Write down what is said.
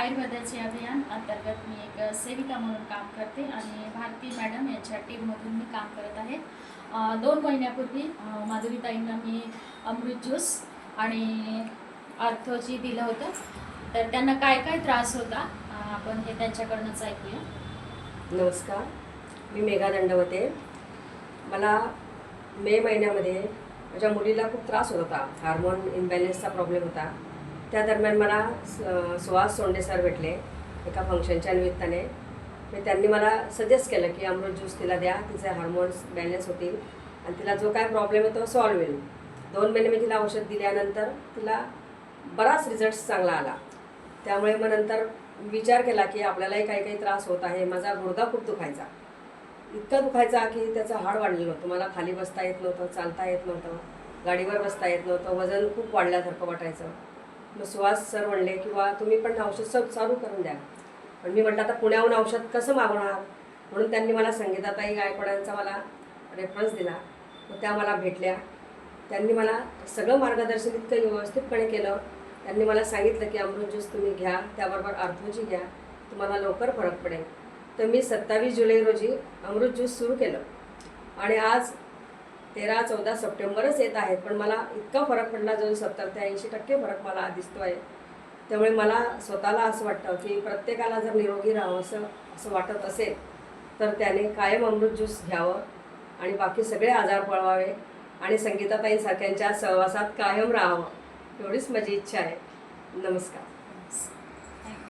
आयुर्वेदाचे अभियान अंतर्गत मी एक सेविका म्हणून काम करते आणि भारती मॅडम यांच्या टीममधून मी काम करत आहे. दोन महिन्यापूर्वी माधुरीताईंना मी अमृत ज्यूस आणि अर्थोजी दिलं होतं. तर त्यांना काय काय त्रास होता आपण हे त्यांच्याकडनंच ऐकूया. नमस्कार. मी मेघा दंडवते. मला मे महिन्यामध्ये माझ्या मुलीला खूप त्रास होत होता. हार्मोन इम्बॅलन्सचा प्रॉब्लेम होता. त्या दरम्यान मला स- सुहास सोंडे सर भेटले एका फंक्शनच्या निमित्ताने. मी त्यांनी मला सजेस्ट केलं की अमृत ज्यूस तिला द्या तिचे हार्मोन्स बॅलन्स होतील आणि तिला जो काय प्रॉब्लेम आहे तो सॉल्व्ह होईल. दोन महिने मी तिला औषध दिल्यानंतर तिला बराच रिझल्ट चांगला आला. त्यामुळे मग नंतर विचार केला की आपल्यालाही काही काही त्रास होत आहे माझा गुडघा खूप दुखायचा. इतका दुखायचा की त्याचं हाड वाढलेलं नव्हतं मला खाली बसता येत नव्हतं चालता येत नव्हतं गाडीवर बसता येत नव्हतं वजन खूप वाढल्यासारखं वाटायचं. मग सुहास सर म्हणले किंवा तुम्ही पण औषध सब चालू करून द्या. पण मी म्हटलं आता पुण्याहून औषध कसं मागवणार? म्हणून त्यांनी मला संगीताताई गायकवाडांचा मला रेफरन्स दिला. मग त्या मला भेटल्या. त्यांनी मला सगळं मार्गदर्शन इतकं व्यवस्थितपणे केलं. त्यांनी मला सांगितलं की अमृत ज्यूस तुम्ही घ्या त्याबरोबर अर्थोजी घ्या. तुम्हाला लवकर फरक पडेल. तर मी सत्तावीस जुलै रोजी अमृत ज्यूस सुरू केलं. आणि आज तेरा चौदा सप्टेंबरच येत आहेत पण मला इतका फरक पडला जो सत्तर ते ऐंशी टक्के फरक मला दिसतो आहे त्यामुळे मला स्वतःला असं वाटतं की प्रत्येकाला जर निरोगी राहावं असं असं वाटत असेल तर त्याने कायम अमृत ज्यूस घ्यावं आणि बाकी सगळे आजार पळवावे आणि संगीताताईंसारख्यांच्या सहवासात कायम राहावं एवढीच माझी इच्छा आहे. नमस्कार.